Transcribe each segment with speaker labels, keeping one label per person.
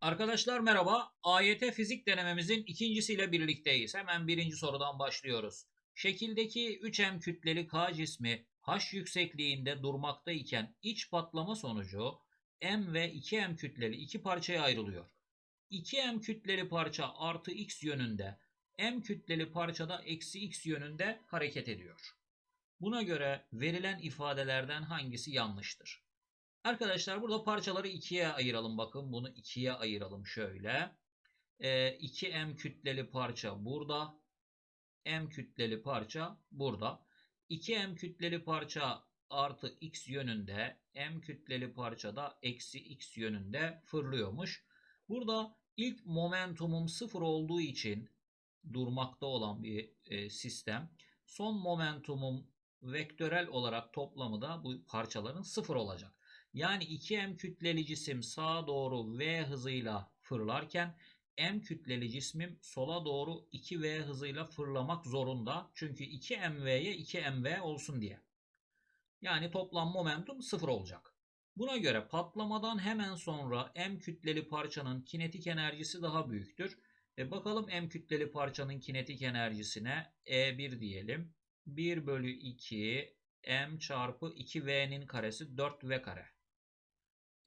Speaker 1: Arkadaşlar merhaba. AYT fizik denememizin ikincisiyle birlikteyiz. Hemen birinci sorudan başlıyoruz. Şekildeki 3M kütleli K cismi H yüksekliğinde durmakta iken iç patlama sonucu M ve 2M kütleli iki parçaya ayrılıyor. 2M kütleli parça artı X yönünde, M kütleli parçada eksi X yönünde hareket ediyor. Buna göre verilen ifadelerden hangisi yanlıştır? Arkadaşlar burada parçaları ikiye ayıralım. Bakın bunu ikiye ayıralım şöyle. Ee, 2M kütleli parça burada. M kütleli parça burada. 2M kütleli parça artı X yönünde. M kütleli parça da eksi X yönünde fırlıyormuş. Burada ilk momentumum sıfır olduğu için durmakta olan bir e, sistem. Son momentumum vektörel olarak toplamı da bu parçaların sıfır olacak. Yani 2m kütleli cisim sağa doğru v hızıyla fırlarken m kütleli cismim sola doğru 2v hızıyla fırlamak zorunda. Çünkü 2mv'ye 2mv olsun diye. Yani toplam momentum sıfır olacak. Buna göre patlamadan hemen sonra m kütleli parçanın kinetik enerjisi daha büyüktür. E bakalım m kütleli parçanın kinetik enerjisine E1 diyelim. 1 bölü 2 m çarpı 2v'nin karesi 4v kare.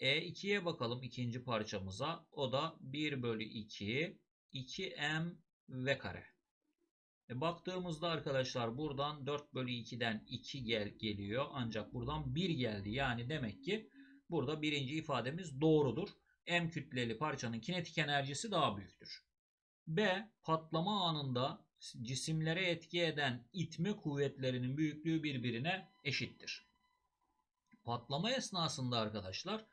Speaker 1: E2'ye bakalım ikinci parçamıza. O da 1 bölü 2 2m v kare. E baktığımızda arkadaşlar buradan 4 bölü 2'den 2 gel geliyor. Ancak buradan 1 geldi. Yani demek ki burada birinci ifademiz doğrudur. M kütleli parçanın kinetik enerjisi daha büyüktür. B. Patlama anında cisimlere etki eden itme kuvvetlerinin büyüklüğü birbirine eşittir. Patlama esnasında arkadaşlar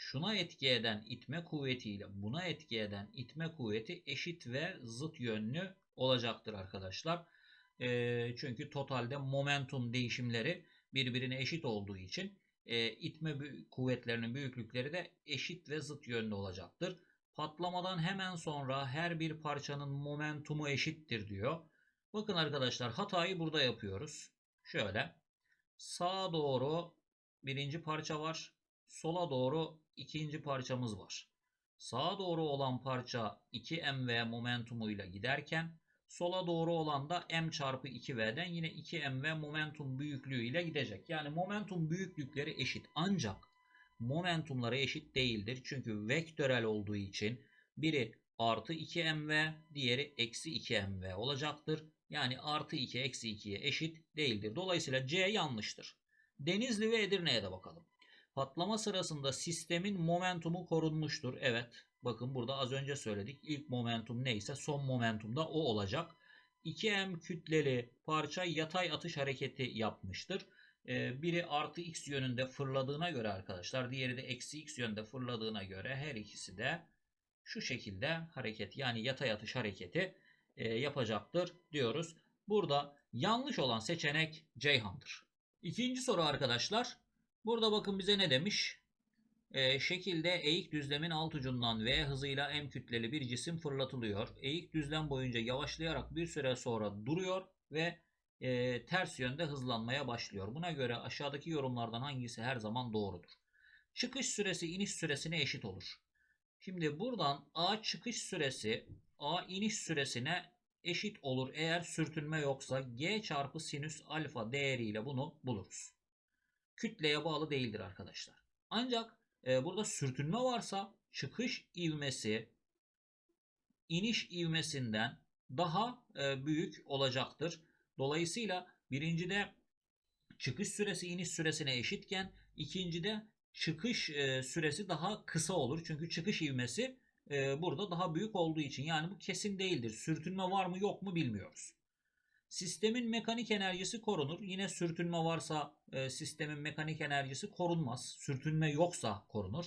Speaker 1: şuna etki eden itme kuvvetiyle buna etki eden itme kuvveti eşit ve zıt yönlü olacaktır arkadaşlar. E, çünkü totalde momentum değişimleri birbirine eşit olduğu için e, itme kuvvetlerinin büyüklükleri de eşit ve zıt yönlü olacaktır. Patlamadan hemen sonra her bir parçanın momentumu eşittir diyor. Bakın arkadaşlar hatayı burada yapıyoruz. Şöyle sağa doğru birinci parça var. Sola doğru ikinci parçamız var. Sağa doğru olan parça 2mv momentumuyla giderken sola doğru olan da m çarpı 2v'den yine 2mv momentum büyüklüğü ile gidecek. Yani momentum büyüklükleri eşit ancak momentumları eşit değildir. Çünkü vektörel olduğu için biri artı 2mv diğeri eksi 2mv olacaktır. Yani artı 2 eksi 2'ye eşit değildir. Dolayısıyla C yanlıştır. Denizli ve Edirne'ye de bakalım. Patlama sırasında sistemin momentumu korunmuştur. Evet. Bakın burada az önce söyledik. İlk momentum neyse son momentum da o olacak. 2M kütleli parça yatay atış hareketi yapmıştır. Ee, biri artı x yönünde fırladığına göre arkadaşlar diğeri de eksi x yönde fırladığına göre her ikisi de şu şekilde hareket yani yatay atış hareketi e, yapacaktır diyoruz. Burada yanlış olan seçenek Ceyhan'dır. İkinci soru arkadaşlar. Burada bakın bize ne demiş? E, şekilde eğik düzlemin alt ucundan V hızıyla M kütleli bir cisim fırlatılıyor. Eğik düzlem boyunca yavaşlayarak bir süre sonra duruyor ve e, ters yönde hızlanmaya başlıyor. Buna göre aşağıdaki yorumlardan hangisi her zaman doğrudur? Çıkış süresi iniş süresine eşit olur. Şimdi buradan A çıkış süresi A iniş süresine eşit olur eğer sürtünme yoksa G çarpı sinüs alfa değeriyle bunu buluruz. Kütleye bağlı değildir arkadaşlar. Ancak e, burada sürtünme varsa çıkış ivmesi iniş ivmesinden daha e, büyük olacaktır. Dolayısıyla birincide çıkış süresi iniş süresine eşitken ikincide çıkış e, süresi daha kısa olur. Çünkü çıkış ivmesi e, burada daha büyük olduğu için. Yani bu kesin değildir. Sürtünme var mı yok mu bilmiyoruz. Sistemin mekanik enerjisi korunur. Yine sürtünme varsa e, sistemin mekanik enerjisi korunmaz. Sürtünme yoksa korunur.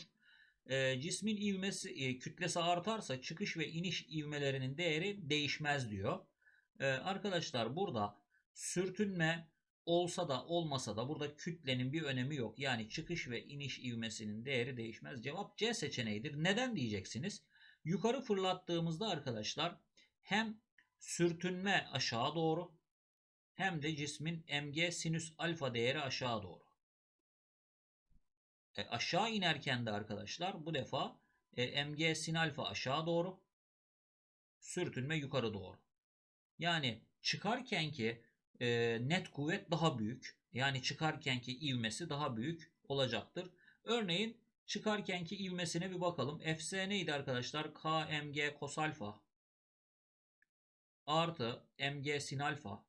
Speaker 1: E, cismin ivmesi, e, kütlesi artarsa çıkış ve iniş ivmelerinin değeri değişmez diyor. E, arkadaşlar burada sürtünme olsa da olmasa da burada kütlenin bir önemi yok. Yani çıkış ve iniş ivmesinin değeri değişmez. Cevap C seçeneğidir. Neden diyeceksiniz? Yukarı fırlattığımızda arkadaşlar hem sürtünme aşağı doğru hem de cismin mg sinüs alfa değeri aşağı doğru. E aşağı inerken de arkadaşlar bu defa E, mg sin alfa aşağı doğru. Sürtünme yukarı doğru. Yani çıkarkenki e, net kuvvet daha büyük. Yani çıkarkenki ivmesi daha büyük olacaktır. Örneğin çıkarkenki ivmesine bir bakalım. Fs neydi arkadaşlar? kmg kos alfa artı mg sin alfa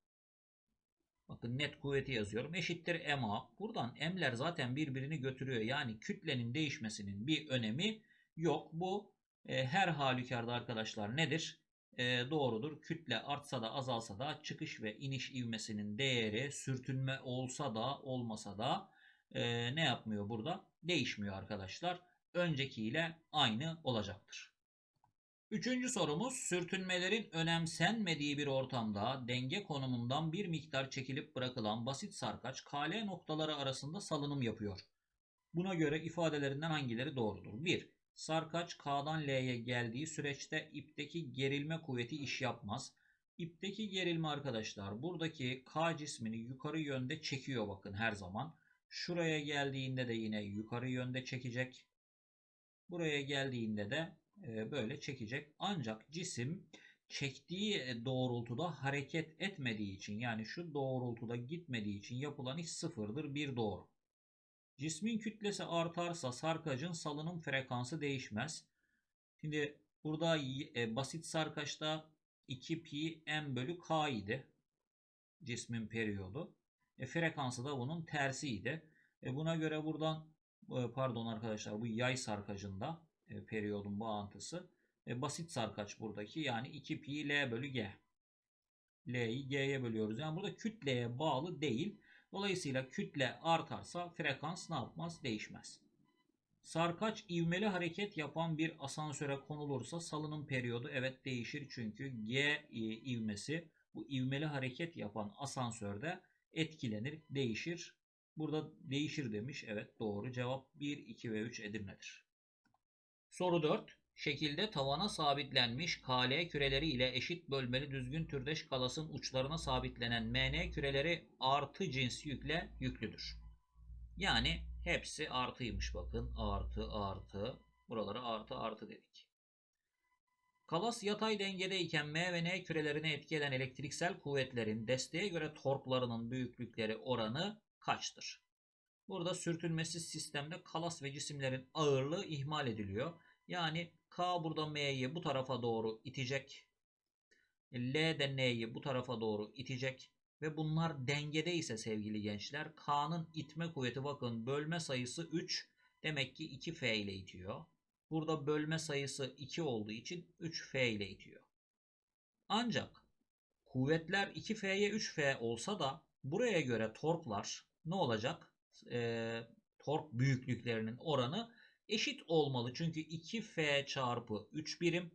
Speaker 1: Bakın net kuvveti yazıyorum. Eşittir ma. Buradan m'ler zaten birbirini götürüyor. Yani kütlenin değişmesinin bir önemi yok. Bu e, her halükarda arkadaşlar nedir? E, doğrudur. Kütle artsa da azalsa da çıkış ve iniş ivmesinin değeri sürtünme olsa da olmasa da e, ne yapmıyor burada? Değişmiyor arkadaşlar. Öncekiyle aynı olacaktır. Üçüncü sorumuz sürtünmelerin önemsenmediği bir ortamda denge konumundan bir miktar çekilip bırakılan basit sarkaç KL noktaları arasında salınım yapıyor. Buna göre ifadelerinden hangileri doğrudur? 1. Sarkaç K'dan L'ye geldiği süreçte ipteki gerilme kuvveti iş yapmaz. İpteki gerilme arkadaşlar buradaki K cismini yukarı yönde çekiyor bakın her zaman. Şuraya geldiğinde de yine yukarı yönde çekecek. Buraya geldiğinde de böyle çekecek. Ancak cisim çektiği doğrultuda hareket etmediği için yani şu doğrultuda gitmediği için yapılan iş sıfırdır bir doğru. Cismin kütlesi artarsa sarkacın salınım frekansı değişmez. Şimdi burada e, basit sarkaçta 2 pi m bölü k idi. Cismin periyodu. E, frekansı da bunun tersiydi. E, buna göre buradan e, pardon arkadaşlar bu yay sarkacında e, periyodun bağıntısı. E, basit sarkaç buradaki yani 2 pi l bölü g. L'yi g'ye bölüyoruz. Yani burada kütleye bağlı değil. Dolayısıyla kütle artarsa frekans ne yapmaz? Değişmez. Sarkaç ivmeli hareket yapan bir asansöre konulursa salınım periyodu evet değişir. Çünkü G e, ivmesi bu ivmeli hareket yapan asansörde etkilenir, değişir. Burada değişir demiş. Evet doğru. Cevap 1, 2 ve 3 Edirne'dir. Soru 4. Şekilde tavana sabitlenmiş KL küreleri ile eşit bölmeli düzgün türdeş kalasın uçlarına sabitlenen MN küreleri artı cins yükle yüklüdür. Yani hepsi artıymış bakın. Artı artı. Buralara artı artı dedik. Kalas yatay dengedeyken M ve N kürelerine etki eden elektriksel kuvvetlerin desteğe göre torklarının büyüklükleri oranı kaçtır? Burada sürtünmesiz sistemde kalas ve cisimlerin ağırlığı ihmal ediliyor. Yani K burada M'yi bu tarafa doğru itecek. L de N'yi bu tarafa doğru itecek. Ve bunlar dengede ise sevgili gençler K'nın itme kuvveti bakın bölme sayısı 3. Demek ki 2F ile itiyor. Burada bölme sayısı 2 olduğu için 3F ile itiyor. Ancak kuvvetler 2F'ye 3F olsa da buraya göre torklar ne olacak? E, tork büyüklüklerinin oranı eşit olmalı. Çünkü 2F çarpı 3 birim.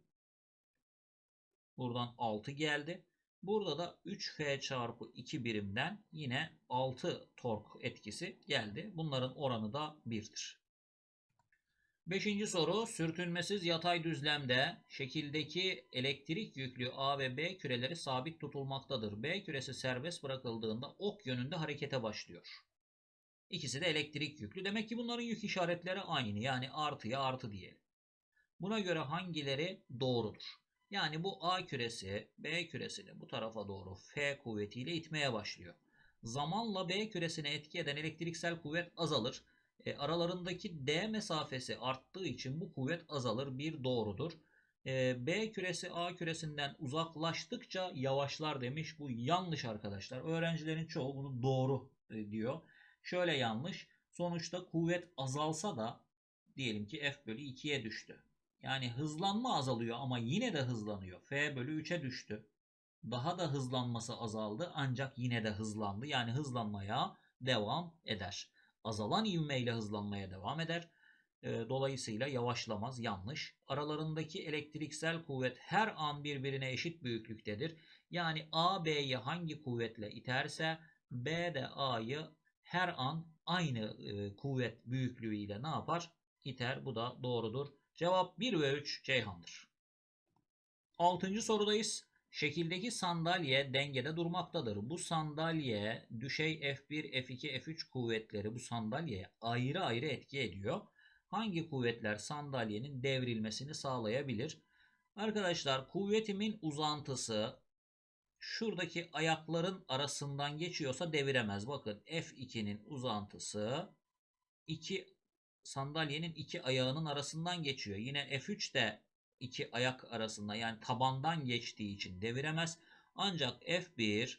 Speaker 1: Buradan 6 geldi. Burada da 3F çarpı 2 birimden yine 6 tork etkisi geldi. Bunların oranı da 1'dir. Beşinci soru sürtünmesiz yatay düzlemde şekildeki elektrik yüklü A ve B küreleri sabit tutulmaktadır. B küresi serbest bırakıldığında ok yönünde harekete başlıyor. İkisi de elektrik yüklü. Demek ki bunların yük işaretleri aynı. Yani artıya artı diyelim. Buna göre hangileri doğrudur? Yani bu A küresi B küresini bu tarafa doğru F kuvvetiyle itmeye başlıyor. Zamanla B küresine etki eden elektriksel kuvvet azalır. E, aralarındaki D mesafesi arttığı için bu kuvvet azalır. Bir doğrudur. E, B küresi A küresinden uzaklaştıkça yavaşlar demiş. Bu yanlış arkadaşlar. Öğrencilerin çoğu bunu doğru e, diyor. Şöyle yanlış. Sonuçta kuvvet azalsa da diyelim ki F bölü 2'ye düştü. Yani hızlanma azalıyor ama yine de hızlanıyor. F bölü 3'e düştü. Daha da hızlanması azaldı ancak yine de hızlandı. Yani hızlanmaya devam eder. Azalan ivmeyle hızlanmaya devam eder. Dolayısıyla yavaşlamaz yanlış. Aralarındaki elektriksel kuvvet her an birbirine eşit büyüklüktedir. Yani A B'yi hangi kuvvetle iterse B de A'yı her an aynı e, kuvvet büyüklüğüyle ne yapar? İter. Bu da doğrudur. Cevap 1 ve 3 Ceyhan'dır. Altıncı sorudayız. Şekildeki sandalye dengede durmaktadır. Bu sandalye düşey F1, F2, F3 kuvvetleri bu sandalyeye ayrı ayrı etki ediyor. hangi kuvvetler sandalyenin devrilmesini sağlayabilir? Arkadaşlar kuvvetimin uzantısı şuradaki ayakların arasından geçiyorsa deviremez. Bakın F2'nin uzantısı iki sandalyenin iki ayağının arasından geçiyor. Yine F3 de iki ayak arasında yani tabandan geçtiği için deviremez. Ancak F1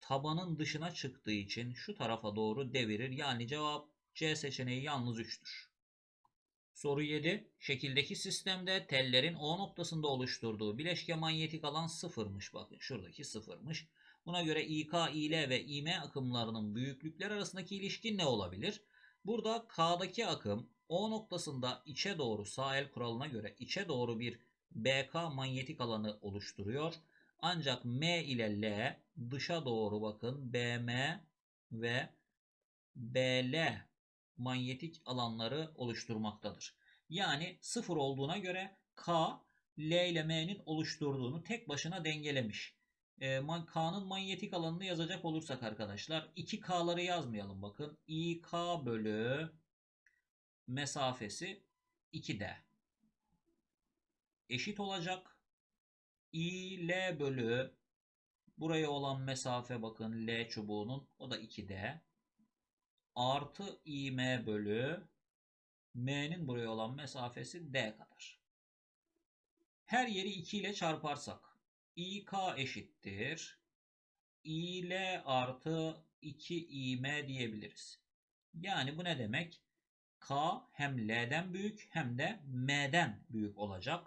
Speaker 1: tabanın dışına çıktığı için şu tarafa doğru devirir. Yani cevap C seçeneği yalnız 3'tür. Soru 7. Şekildeki sistemde tellerin O noktasında oluşturduğu bileşke manyetik alan sıfırmış. Bakın şuradaki sıfırmış. Buna göre İK, İL ve İM akımlarının büyüklükler arasındaki ilişki ne olabilir? Burada K'daki akım O noktasında içe doğru sağ kuralına göre içe doğru bir BK manyetik alanı oluşturuyor. Ancak M ile L dışa doğru bakın BM ve BL manyetik alanları oluşturmaktadır. Yani sıfır olduğuna göre K, L ile M'nin oluşturduğunu tek başına dengelemiş. E, K'nın manyetik alanını yazacak olursak arkadaşlar 2K'ları yazmayalım bakın. İK bölü mesafesi 2D eşit olacak. İL bölü buraya olan mesafe bakın L çubuğunun o da 2D artı im bölü m'nin buraya olan mesafesi d kadar. Her yeri 2 ile çarparsak ik eşittir il artı 2 im diyebiliriz. Yani bu ne demek? K hem L'den büyük hem de M'den büyük olacak.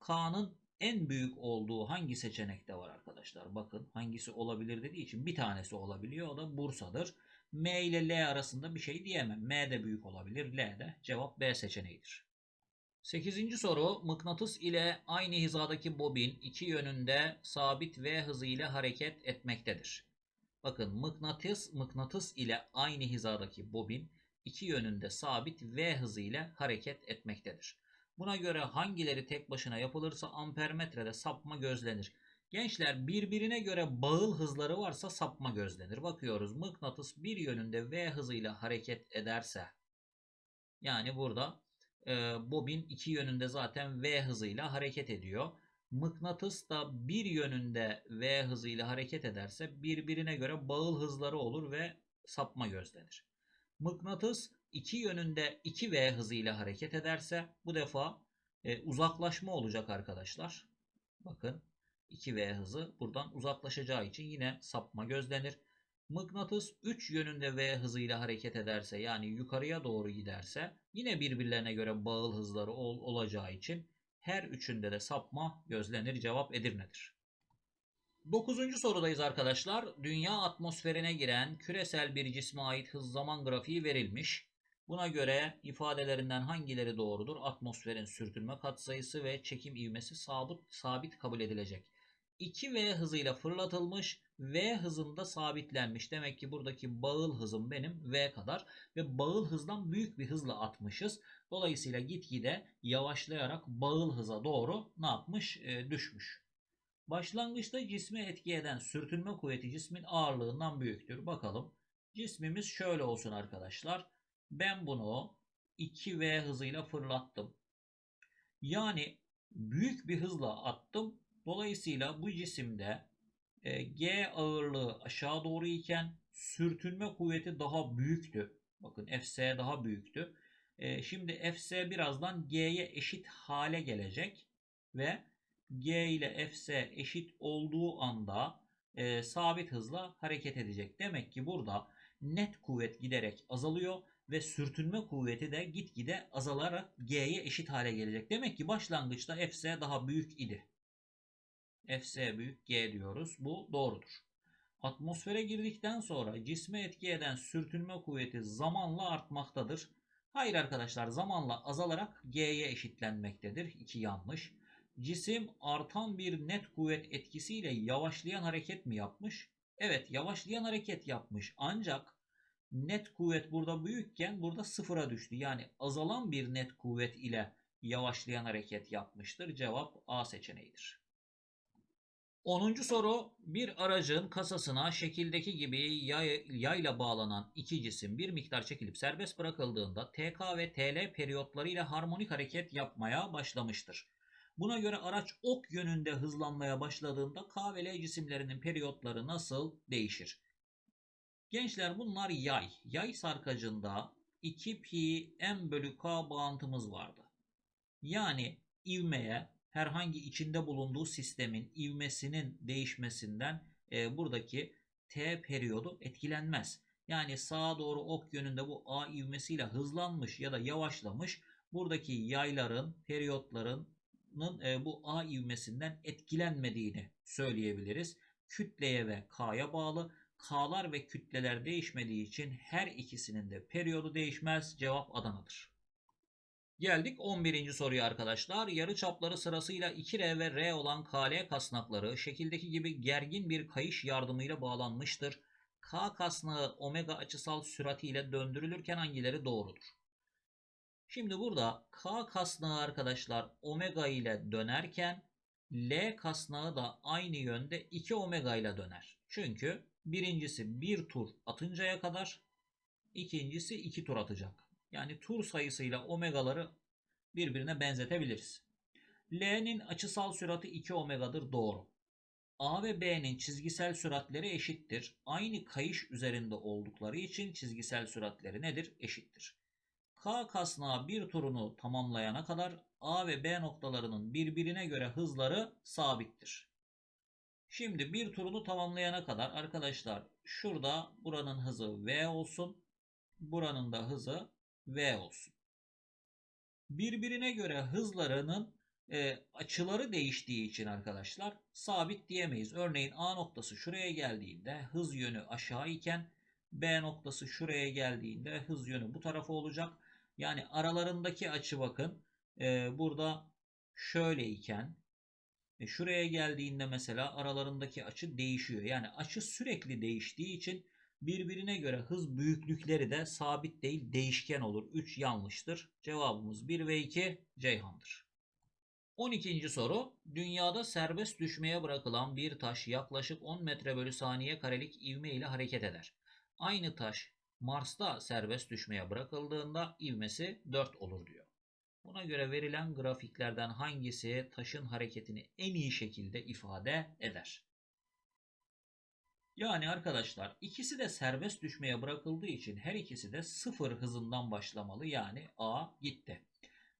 Speaker 1: K'nın en büyük olduğu hangi seçenekte var arkadaşlar? Bakın hangisi olabilir dediği için bir tanesi olabiliyor. O da Bursa'dır. M ile L arasında bir şey diyemem. M de büyük olabilir. L de. Cevap B seçeneğidir. 8. soru mıknatıs ile aynı hizadaki bobin iki yönünde sabit V hızı ile hareket etmektedir. Bakın mıknatıs mıknatıs ile aynı hizadaki bobin iki yönünde sabit V hızı ile hareket etmektedir. Buna göre hangileri tek başına yapılırsa ampermetrede sapma gözlenir. Gençler birbirine göre bağıl hızları varsa sapma gözlenir. Bakıyoruz mıknatıs bir yönünde V hızıyla hareket ederse yani burada e, bobin iki yönünde zaten V hızıyla hareket ediyor. Mıknatıs da bir yönünde V hızıyla hareket ederse birbirine göre bağıl hızları olur ve sapma gözlenir. Mıknatıs iki yönünde 2V hızıyla hareket ederse bu defa e, uzaklaşma olacak arkadaşlar. Bakın 2V hızı buradan uzaklaşacağı için yine sapma gözlenir. Mıknatıs 3 yönünde V hızıyla hareket ederse yani yukarıya doğru giderse yine birbirlerine göre bağıl hızları ol olacağı için her üçünde de sapma gözlenir. Cevap Edirne'dir. 9. sorudayız arkadaşlar. Dünya atmosferine giren küresel bir cisme ait hız zaman grafiği verilmiş. Buna göre ifadelerinden hangileri doğrudur? Atmosferin sürtünme katsayısı ve çekim ivmesi sabit, sabit kabul edilecek. 2V hızıyla fırlatılmış, V hızında sabitlenmiş. Demek ki buradaki bağıl hızım benim V kadar ve bağıl hızdan büyük bir hızla atmışız. Dolayısıyla gitgide yavaşlayarak bağıl hıza doğru ne yapmış? E, düşmüş. Başlangıçta cisme etki eden sürtünme kuvveti cismin ağırlığından büyüktür. Bakalım. Cismimiz şöyle olsun arkadaşlar. Ben bunu 2V hızıyla fırlattım. Yani büyük bir hızla attım Dolayısıyla bu cisimde e, G ağırlığı aşağı doğru iken sürtünme kuvveti daha büyüktü. Bakın Fs daha büyüktü. E, şimdi Fs birazdan G'ye eşit hale gelecek ve G ile Fs eşit olduğu anda e, sabit hızla hareket edecek. Demek ki burada net kuvvet giderek azalıyor ve sürtünme kuvveti de gitgide azalarak G'ye eşit hale gelecek. Demek ki başlangıçta Fs daha büyük idi. Fs büyük G diyoruz. Bu doğrudur. Atmosfere girdikten sonra cisme etki eden sürtünme kuvveti zamanla artmaktadır. Hayır arkadaşlar zamanla azalarak G'ye eşitlenmektedir. İki yanlış. Cisim artan bir net kuvvet etkisiyle yavaşlayan hareket mi yapmış? Evet yavaşlayan hareket yapmış ancak net kuvvet burada büyükken burada sıfıra düştü. Yani azalan bir net kuvvet ile yavaşlayan hareket yapmıştır. Cevap A seçeneğidir. 10. soru bir aracın kasasına şekildeki gibi yay, yayla bağlanan iki cisim bir miktar çekilip serbest bırakıldığında TK ve TL periyotlarıyla harmonik hareket yapmaya başlamıştır. Buna göre araç ok yönünde hızlanmaya başladığında K ve L cisimlerinin periyotları nasıl değişir? Gençler bunlar yay. Yay sarkacında 2 pi m bölü k bağıntımız vardı. Yani ivmeye herhangi içinde bulunduğu sistemin ivmesinin değişmesinden e, buradaki t periyodu etkilenmez. Yani sağa doğru ok yönünde bu a ivmesiyle hızlanmış ya da yavaşlamış buradaki yayların, periyotların e, bu a ivmesinden etkilenmediğini söyleyebiliriz. Kütleye ve k'ya bağlı. K'lar ve kütleler değişmediği için her ikisinin de periyodu değişmez. Cevap Adana'dır. Geldik 11. soruya arkadaşlar. Yarı çapları sırasıyla 2R ve R olan KL kasnakları şekildeki gibi gergin bir kayış yardımıyla bağlanmıştır. K kasnağı omega açısal süratiyle döndürülürken hangileri doğrudur? Şimdi burada K kasnağı arkadaşlar omega ile dönerken L kasnağı da aynı yönde 2 omega ile döner. Çünkü birincisi bir tur atıncaya kadar, ikincisi iki tur atacak. Yani tur sayısıyla omegaları birbirine benzetebiliriz. L'nin açısal süratı 2 omegadır doğru. A ve B'nin çizgisel süratleri eşittir. Aynı kayış üzerinde oldukları için çizgisel süratleri nedir? Eşittir. K kasnağı bir turunu tamamlayana kadar A ve B noktalarının birbirine göre hızları sabittir. Şimdi bir turunu tamamlayana kadar arkadaşlar şurada buranın hızı V olsun. Buranın da hızı V olsun. Birbirine göre hızlarının e, açıları değiştiği için arkadaşlar sabit diyemeyiz. Örneğin A noktası şuraya geldiğinde hız yönü aşağı iken B noktası şuraya geldiğinde hız yönü bu tarafa olacak. Yani aralarındaki açı bakın e, burada şöyle iken e, şuraya geldiğinde mesela aralarındaki açı değişiyor. Yani açı sürekli değiştiği için birbirine göre hız büyüklükleri de sabit değil değişken olur. 3 yanlıştır. Cevabımız 1 ve 2 Ceyhan'dır. 12. soru. Dünyada serbest düşmeye bırakılan bir taş yaklaşık 10 metre bölü saniye karelik ivme ile hareket eder. Aynı taş Mars'ta serbest düşmeye bırakıldığında ivmesi 4 olur diyor. Buna göre verilen grafiklerden hangisi taşın hareketini en iyi şekilde ifade eder? Yani arkadaşlar ikisi de serbest düşmeye bırakıldığı için her ikisi de sıfır hızından başlamalı. Yani A gitti.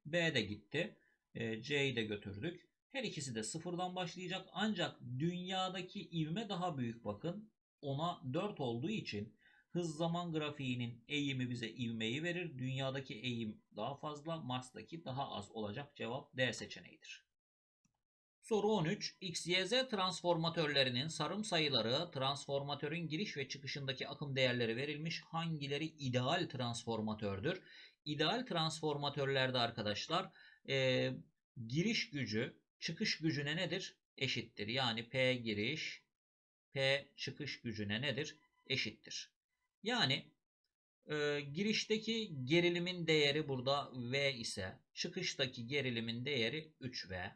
Speaker 1: B de gitti. E, C'yi de götürdük. Her ikisi de sıfırdan başlayacak. Ancak dünyadaki ivme daha büyük bakın. Ona 4 olduğu için hız zaman grafiğinin eğimi bize ivmeyi verir. Dünyadaki eğim daha fazla, Mars'taki daha az olacak. Cevap D seçeneğidir. Soru 13. XYZ transformatörlerinin sarım sayıları, transformatörün giriş ve çıkışındaki akım değerleri verilmiş. Hangileri ideal transformatördür? İdeal transformatörlerde arkadaşlar e, giriş gücü çıkış gücüne nedir? Eşittir. Yani P giriş P çıkış gücüne nedir? Eşittir. Yani e, girişteki gerilimin değeri burada V ise çıkıştaki gerilimin değeri 3V.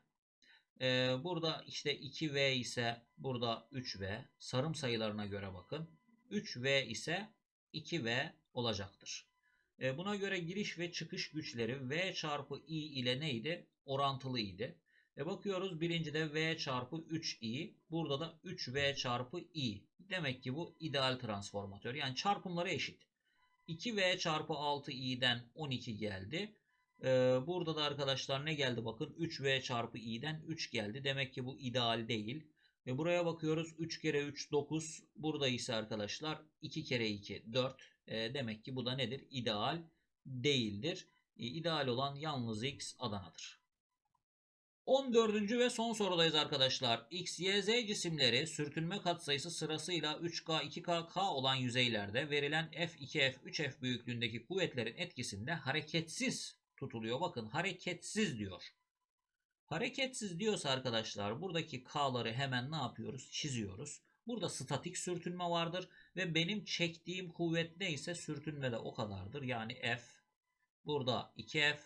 Speaker 1: Burada işte 2V ise burada 3V. Sarım sayılarına göre bakın. 3V ise 2V olacaktır. Buna göre giriş ve çıkış güçleri V çarpı I ile neydi? Orantılıydı. E bakıyoruz birincide V çarpı 3i. Burada da 3V çarpı i. Demek ki bu ideal transformatör. Yani çarpımları eşit. 2V çarpı 6i'den 12 geldi. Ee, burada da arkadaşlar ne geldi bakın 3V çarpı i'den 3 geldi. Demek ki bu ideal değil. Ve buraya bakıyoruz 3 kere 3 9. Burada ise arkadaşlar 2 kere 2 4. E, demek ki bu da nedir? İdeal değildir. E, ideal olan yalnız x Adana'dır. 14. ve son sorudayız arkadaşlar. X, Y, Z cisimleri sürtünme katsayısı sırasıyla 3K, 2K, K olan yüzeylerde verilen F2F, 3F büyüklüğündeki kuvvetlerin etkisinde hareketsiz tutuluyor. Bakın hareketsiz diyor. Hareketsiz diyorsa arkadaşlar buradaki K'ları hemen ne yapıyoruz? Çiziyoruz. Burada statik sürtünme vardır ve benim çektiğim kuvvet neyse sürtünme de o kadardır. Yani F, burada 2F,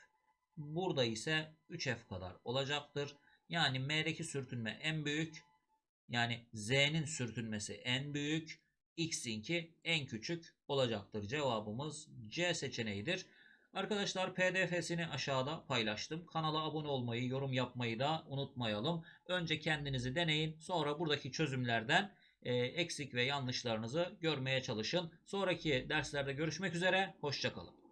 Speaker 1: Burada ise 3F kadar olacaktır. Yani M'deki sürtünme en büyük. Yani Z'nin sürtünmesi en büyük, X'inki en küçük olacaktır. Cevabımız C seçeneğidir. Arkadaşlar PDF'sini aşağıda paylaştım. Kanala abone olmayı, yorum yapmayı da unutmayalım. Önce kendinizi deneyin. Sonra buradaki çözümlerden e, eksik ve yanlışlarınızı görmeye çalışın. Sonraki derslerde görüşmek üzere. Hoşçakalın.